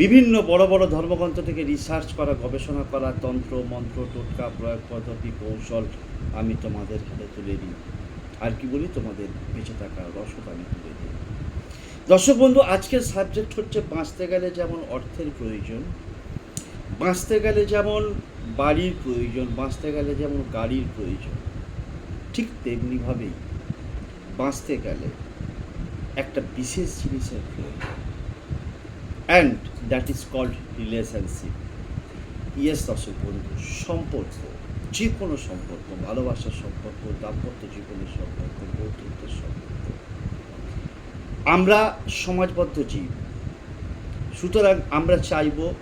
বিভিন্ন বড় বড় ধর্মগ্রন্থ থেকে রিসার্চ করা, গবেষণা করা, তন্ত্র, মন্ত্র, টোটকা, প্রয়োগ পদ্ধতি, কৌশল আমি তোমাদের হাতে তুলে দিই। আর কি বলি? তোমাদের বেঁচে থাকা রসদ আমি তুলে দিই। দর্শক বন্ধু, আজকের সাবজেক্ট হচ্ছে বাঁচতে গেলে যেমন অর্থের প্রয়োজন, বাঁচতে গেলে যেমন বাড়ির প্রয়োজন, বাঁচতে গেলে যেমন গাড়ির প্রয়োজন, ঠিক তেমনিভাবেই বাঁচতে গেলে একটা বিশেষ জিনিসের প্রয়োজন। And that is called relationship yes দর্শক বন্ধু, সম্পর্ক যে কোনো সম্পর্ক, ভালোবাসার সম্পর্ক, দাম্পত্য জীবনের সম্পর্ক, বন্ধুত্বের সম্পর্ক। আমরা সমাজবদ্ধ জীব। সুতরাং আমরা চাইব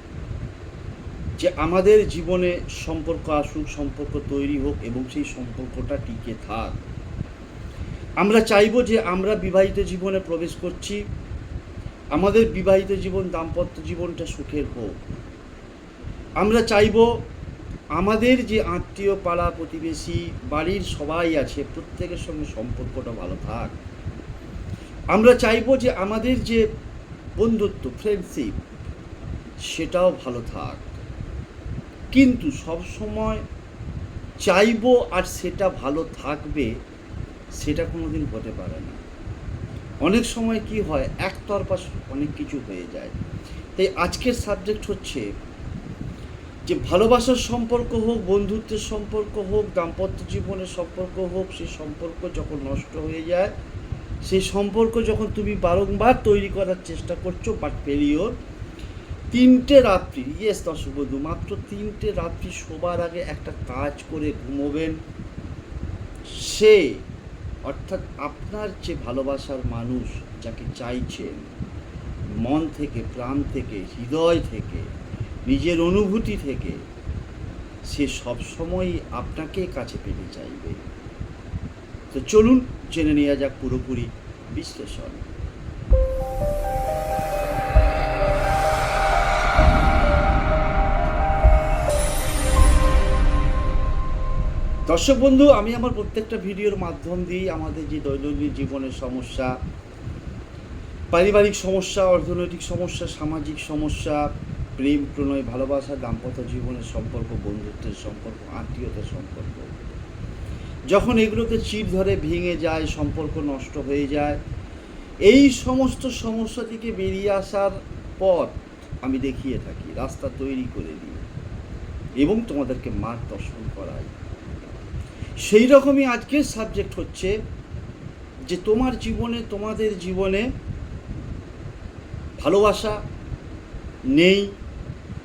যে আমাদের জীবনে সম্পর্ক আসুক, সম্পর্ক তৈরি হোক এবং সেই সম্পর্কটা টিকে থাক। আমরা চাইব যে আমরা বিবাহিত জীবনে প্রবেশ করছি আমাদের বিবাহিত জীবন, দাম্পত্য জীবনটা সুখের হোক। আমরা চাইব আমাদের যে আত্মীয় পাড়া প্রতিবেশী, বাড়ির সবাই আছে, প্রত্যেকের সঙ্গে সম্পর্কটা ভালো থাক। আমরা চাইব যে আমাদের যে বন্ধুত্ব ফ্রেন্ডশিপ সেটাও ভালো থাক। কিন্তু সব সময় চাইব আর সেটা ভালো থাকবে, সেটা কোনোদিন হতে পারে না। অনেক সময় কি হয়, একতরফা অনেক কিছু হয়ে যায়। তাই আজকের সাবজেক্ট হচ্ছে যে ভালোবাসার সম্পর্ক হোক, বন্ধুত্বের সম্পর্ক হোক, দাম্পত্য জীবনের সম্পর্ক হোক সেই সম্পর্ক যখন নষ্ট হয়ে যায় সেই সম্পর্ক যখন তুমি বারংবার তৈরি করার চেষ্টা করছ বাট ফেলিওর তিনটে রাত্রি ইয়েস দর্শক মাত্র তিনটে রাত্রি শোবার আগে একটা কাজ করে ঘুমোবেন। সে অর্থাৎ আপনার যে ভালোবাসার মানুষ যাকে চাইছেন, মন থেকে, প্রাণ থেকে, হৃদয় থেকে, নিজের অনুভূতি থেকে, সে সবসময় আপনাকে কাছে পেতে চাইবে। তো চলুন, জেনে নেওয়া যাক পুরোপুরি বিশ্লেষণ। দর্শক বন্ধু, আমি আমার প্রত্যেকটা ভিডিওর মাধ্যম দিয়েই আমাদের যে দৈনন্দিন জীবনের সমস্যা, পারিবারিক সমস্যা, অর্থনৈতিক সমস্যা, সামাজিক সমস্যা, প্রেম প্রণয় ভালোবাসা, দাম্পত্য জীবনের সম্পর্ক, বন্ধুত্বের সম্পর্ক, আত্মীয়তার সম্পর্ক, যখন এগুলোতে চির ধরে ভেঙে যায়, সম্পর্ক নষ্ট হয়ে যায়, এই সমস্ত সমস্যা থেকে বেরিয়ে আসার পথ আমি দেখিয়ে থাকি, রাস্তা তৈরি করে দিই এবং তোমাদেরকে মার্গ দর্শন করাই। সেই রকমই আজকের সাবজেক্ট হচ্ছে যে তোমার জীবনে, তোমাদের জীবনে ভালোবাসা নেই,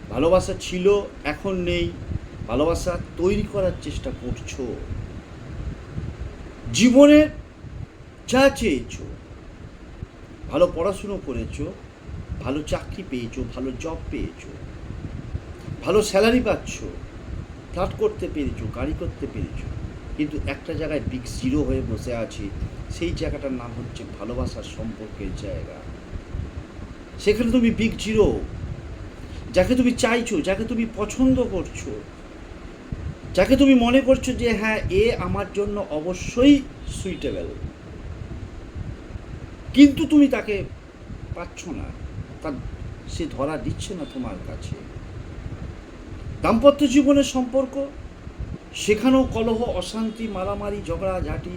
ভালোবাসা ছিল, এখন নেই, ভালোবাসা তৈরি করার চেষ্টা করছ। জীবনে যা চেয়েছো, ভালো পড়াশুনো করেছ, ভালো চাকরি পেয়েছ, ভালো জব পেয়েছ, ভালো স্যালারি পাচ্ছ ফ্ল্যাট করতে পেরেছ, গাড়ি করতে পেরেছ কিন্তু একটা জায়গায় বিগ জিরো হয়ে বসে আছি, সেই জায়গাটার নাম হচ্ছে ভালোবাসার সম্পর্কের জায়গা। সেখানে তুমি বিগ জিরো যাকে তুমি চাইছো, যাকে তুমি পছন্দ করছ, যাকে তুমি মনে করছ যে হ্যাঁ এ আমার জন্য অবশ্যই সুইটেবেল কিন্তু তুমি তাকে পাচ্ছ না তার সে ধরা দিচ্ছে না তোমার কাছে। দাম্পত্য জীবনের সম্পর্ক সেখানেও কলহ, অশান্তি, মারামারি ঝগড়াঝাটি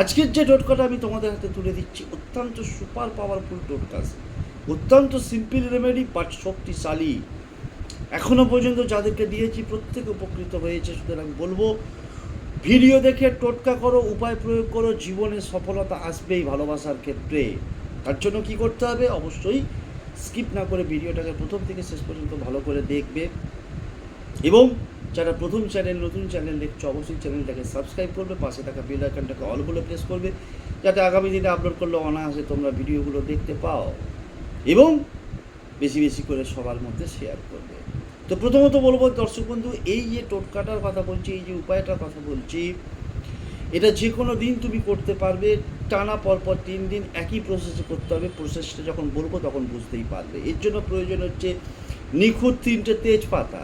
আজকের যে টোটকাটা আমি তোমাদের হাতে তুলে দিচ্ছি, অত্যন্ত সুপার পাওয়ারফুল টোটকাস অত্যন্ত সিম্পল রেমেডি, বাট শক্তিশালী। এখনও পর্যন্ত যাদেরকে দিয়েছি, প্রত্যেকে উপকৃত হয়েছে। সুতরাং বলব, ভিডিও দেখে টোটকা করো, উপায় প্রয়োগ করো, জীবনে সফলতা আসবেই ভালোবাসার ক্ষেত্রে। তার জন্য কি করতে হবে? অবশ্যই স্কিপ না করে ভিডিওটাকে প্রথম থেকে শেষ পর্যন্ত ভালো করে দেখবে। এবং যারা প্রথম চ্যানেল, নতুন চ্যানেল দেখছ, অবশ্যই চ্যানেলটাকে সাবস্ক্রাইব করবে, পাশে থাকা বেল আইকনটাকে অল বলে প্রেস করবে, যাতে আগামী দিনে আপলোড করলে অনায়াসে তোমরা ভিডিওগুলো দেখতে পাও এবং বেশি বেশি করে সবার মধ্যে শেয়ার করবে। তো প্রথমত বলব, দর্শক বন্ধু, এই যে টোটকাটার কথা বলছি, এই যে উপায়টার কথা বলছি, এটা যে কোনো দিন তুমি করতে পারবে, টানা পরপর তিন দিন একই প্রসেসে করতে হবে প্রসেসটা যখন বলব তখন বুঝতেই পারবে। এর জন্য প্রয়োজন হচ্ছে নিখুঁত তিনটে তেজপাতা।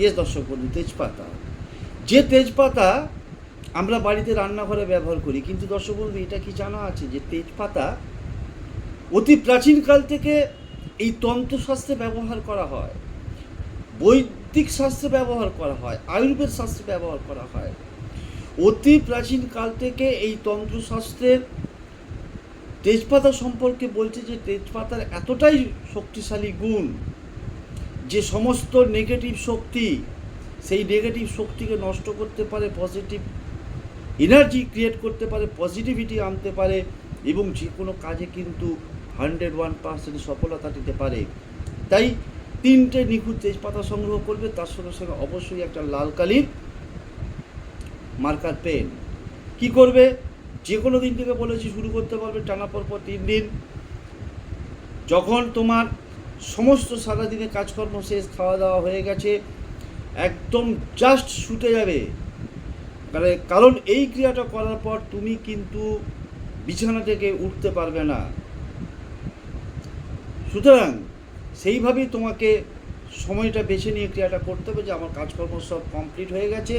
ইয়ে দর্শক বন্ধু তেজপাতা। যে তেজপাতা আমরা বাড়িতে রান্নাঘরে ব্যবহার করি, কিন্তু দর্শক বন্ধু, এটা কি জানা আছে যে তেজপাতা অতি প্রাচীনকাল থেকে এই তন্ত্রশাস্ত্রে ব্যবহার করা হয়, বৈদিক শাস্ত্রে ব্যবহার করা হয়, আয়ুর্বেদ শাস্ত্রে ব্যবহার করা হয়। অতি প্রাচীন কাল থেকে এই তন্ত্রশাস্ত্রের তেজপাতা সম্পর্কে বলছে যে তেজপাতার এতটাই শক্তিশালী গুণ যে সমস্ত নেগেটিভ শক্তি, সেই নেগেটিভ শক্তিকে নষ্ট করতে পারে পজিটিভ এনার্জি ক্রিয়েট করতে পারে পজিটিভিটি আনতে পারে এবং যে কোনো কাজে কিন্তু হান্ড্রেড ওয়ান পার্সেন্ট সফলতা দিতে পারে। তাই তিনটে নিখুঁত তেজপাতা সংগ্রহ করবে, তার সঙ্গে সঙ্গে অবশ্যই একটা লাল কালির মার্কার পেন কি করবে? যে কোনো দিন থেকে বলেছি শুরু করতে পারবে, টানা পর পর তিন দিন। যখন তোমার সমস্ত সারাদিনে কাজকর্ম শেষ খাওয়া দাওয়া হয়ে গেছে, একদম জাস্ট শুতে যাবে। কারণ এই ক্রিয়াটা করার পর তুমি কিন্তু বিছানা থেকে উঠতে পারবে না। সুতরাং সেইভাবেই তোমাকে সময়টা বেছে নিয়ে ক্রিয়াটা করতে হবে যে আমার কাজকর্ম সব কমপ্লিট হয়ে গেছে,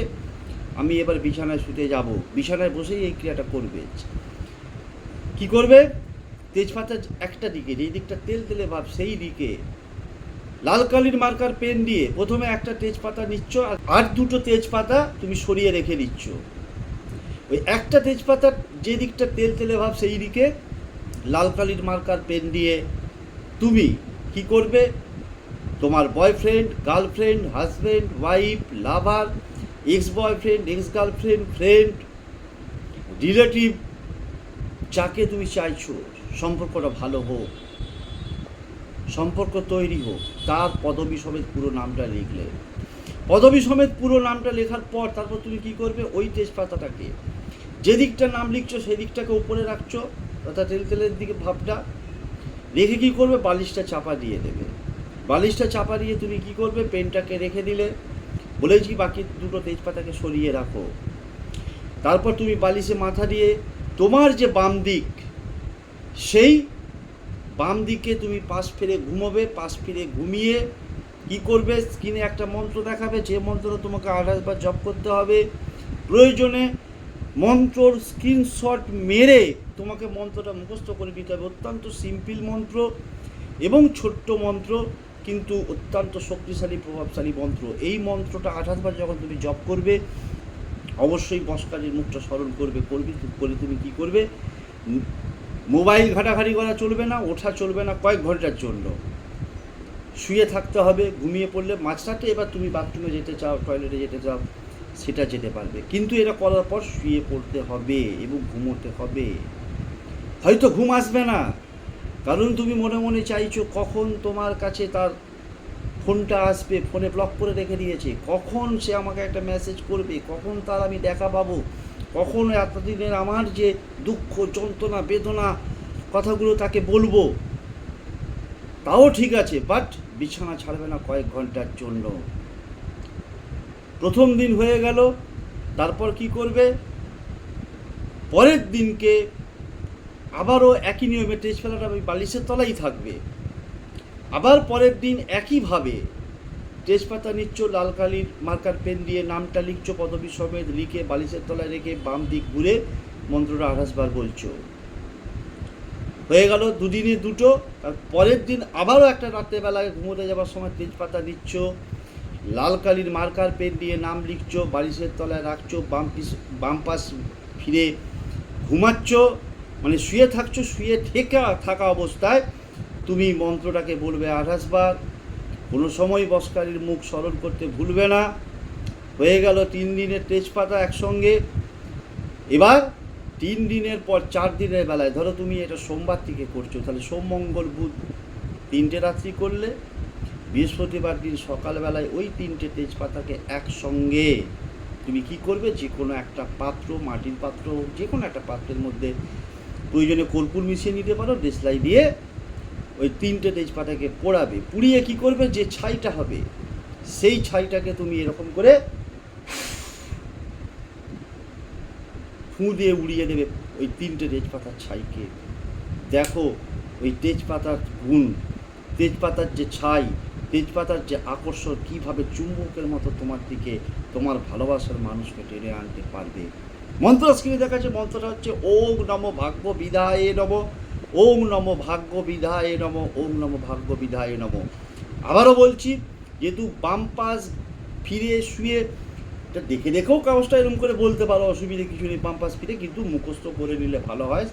আমি এবার বিছানায় শুতে যাব। বিছানায় বসেই এই ক্রিয়াটা করবে। কি করবে? তেজপাতা একটা দিকে, যেই দিকটা তেল তেলে ভাব, সেই দিকে। লাল কালির মার্কার পেন দিয়ে প্রথমে একটা তেজপাতা নিচ্ছ, আর- দুটো তেজপাতা তুমি সরিয়ে রেখে দিচ্ছ। ওই একটা তেজপাতা যে দিকটা তেল তেলে ভাব, সেই দিকে লাল কালির মার্কার পেন দিয়ে তুমি কি করবে? তোমার boyfriend, girlfriend, husband, wife, lover ex boyfriend ex girlfriend friend, relative, যাকে তুমি চাইছো। সম্পর্কটা ভালো হোক, সম্পর্ক তৈরি হোক, তার পদবী সমেত পুরো নামটা লিখলে। পদবী সমেত পুরো নামটা লেখার পর তারপর তুমি কি করবে? ওই তেজপাতাটাকে। যে দিকটা নাম লিখছো সেই দিকটাকে উপরে রাখছো, অর্থাৎ তেল তেলের দিকে ভাবটা। রেখে কি করবে? বালিশটা চাপা দিয়ে দেবে। বালিশটা চাপা দিয়ে তুমি কি করবে? পেনটাকে রেখে দিলে। বলেছি বাকি দুটো তেজপাতাকে সরিয়ে রাখো। তারপর তুমি বালিশে মাথা দিয়ে তোমার যে বাম দিক সেই বাম দিকে তুমি পাশ ফিরে ঘুমোবে, পাশ ফিরে ঘুমিয়ে কি করবে? স্ক্রিনে একটা মন্ত্র দেখাবে, যে মন্ত্রটা তোমাকে আঠাশ বার জপ করতে হবে। প্রয়োজনে মন্ত্রর স্ক্রিনশট মেরে তোমাকে মন্ত্রটা মুখস্থ করে দিতে হবে। অত্যন্ত সিম্পল মন্ত্র এবং ছোট্ট মন্ত্র, কিন্তু অত্যন্ত শক্তিশালী, প্রভাবশালী মন্ত্র। এই মন্ত্রটা আঠাশ বার যখন তুমি জপ করবে, অবশ্যই বসকারীর মুখটা স্মরণ করবে, করবি, করে তুমি কি করবে? মোবাইল ঘাটাঘাটি করা চলবে না, ওঠা চলবে না, কয়েক ঘণ্টার জন্য শুয়ে থাকতে হবে, ঘুমিয়ে পড়লে মাঝরাতে এবার তুমি বাথরুমে যেতে চাও টয়লেটে যেতে চাও, সেটা যেতে পারবে। কিন্তু এটা করার পর শুয়ে পড়তে হবে এবং ঘুমোতে হবে। হয়তো ঘুম আসবে না। কারণ তুমি মনে মনে চাইছো কখন তোমার কাছে তার ফোনটা আসবে, ফোনে ব্লক করে রেখে দিয়েছে। কখন সে আমাকে একটা মেসেজ করবে, কখন তার আমি দেখা পাবো? কখন এতদিনের আমার যে দুঃখ, যন্ত্রণা, বেদনা কথাগুলো তাকে বলব, তাও ঠিক আছে বাট বিছানা ছাড়বে না কয়েক ঘণ্টার জন্য। প্রথম দিন হয়ে গেল, তারপর কি করবে? পরের দিনকে আবারও একই নিয়মে তেজপাতাটা ওই বালিশের তলাই থাকবে। আবার পরের দিন একইভাবে তেজপাতা নিচ্ছ, লাল কালির মার্কার পেন দিয়ে নামটা লিখছো, পদবী সমেত লিখে বালিশের তলায় রেখে বাম দিক ঘুরে মন্ত্রটা আঠাশ বার বলছো। হয়ে গেল দুদিনে দুটো, তার পরের দিন আবারও একটা রাত্রেবেলায় ঘুমোতে যাওয়ার সময় তেজপাতা নিচ্ছ, লাল কালির মার্কার পেন দিয়ে নাম লিখছো, বালিশের তলায় রাখছো, বাম পিস, বাম পাশ ফিরে ঘুমাচ্ছ মানে শুয়ে থাকছো, শুয়ে ঠেকা থাকা অবস্থায় তুমি মন্ত্রটাকে বলবে আঠাশ বার কোনো সময় বসকারীর মুখ স্মরণ করতে ভুলবে না। হয়ে গেল তিন দিনের তেজপাতা একসঙ্গে। এবার তিন দিনের পর চার দিনের বেলায়, ধরো তুমি এটা সোমবার থেকে করছ, তাহলে সোম, মঙ্গল, বুধ তিনটে রাত্রি করলে, বৃহস্পতিবার দিন সকালবেলায় ওই তিনটে তেজপাতাকে একসঙ্গে তুমি কি করবে? যে কোনো একটা পাত্র, মাটির পাত্র যে কোনো একটা পাত্রের মধ্যে প্রয়োজনে কর্পূর মিশিয়ে নিতে পারো, দেশলাই দিয়ে ওই তিনটে তেজপাতাকে পোড়াবে, পুড়িয়ে কি করবে? যে ছাইটা হবে, সেই ছাইটাকে তুমি এরকম করে ফুঁ দিয়ে উড়িয়ে দেবে ওই তিনটে তেজপাতার ছাইকে। দেখো ওই তেজপাতার গুণ, তেজপাতার যে ছাই, তেজপাতার যে আকর্ষণ, কীভাবে চুম্বকের মতো তোমার দিকে, তোমার ভালোবাসার মানুষকে টেনে আনতে পারবে। মন্ত্র স্ক্রিনে দেখা যাচ্ছে মন্ত্রটা হচ্ছে ওম নম ভাগ্য বিদায় নম। ওম নম ভাগ্য বিধায় নম, ওম নম ভাগ্য বিধায় নম। আবারও বলছি, যেহেতু বাম ফিরে শুয়ে, এটা দেখে দেখেও কাগজটা এরকম করে বলতে পারো, অসুবিধে কিছু নেই, বাম ফিরে, কিন্তু মুখস্থ করে নিলে ভালো হয়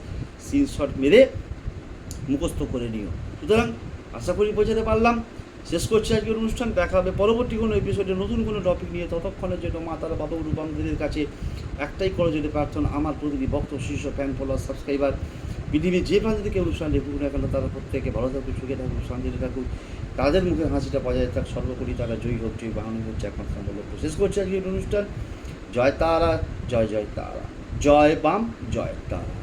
স্ক্রিনশট মেরে মুখস্থ করে নিও। সুতরাং আশা করি বোঝাতে পারলাম। শেষ করছি আজকের অনুষ্ঠান, দেখা হবে পরবর্তী কোনো এপিসোডে নতুন কোনো টপিক নিয়ে। ততক্ষণের জন্য মা, তারা, বাবা, রূপান্তরের কাছে একটাই করে যদি প্রার্থনা, আমার প্রতিটি ভক্ত শীর্ষ ফ্যান ফলোয়ার সাবস্ক্রাইবার পৃথিবীর যে প্রান্ত থেকে অনুষ্ঠান দেখুক না কেন, তারা প্রত্যেকে ভালো থাকুক, সুখে থাকুক, শান্তিতে থাকুক, তাদের মুখে হাসিটা বজায় থাক সর্বোপরি তারা জয়ী হোক, জয়ী বাহানি হচ্ছে একমাত্র লক্ষ্য শেষ করছে আজকের অনুষ্ঠান। জয় তারা, জয় জয় তারা। জয় বাম, জয় তারা।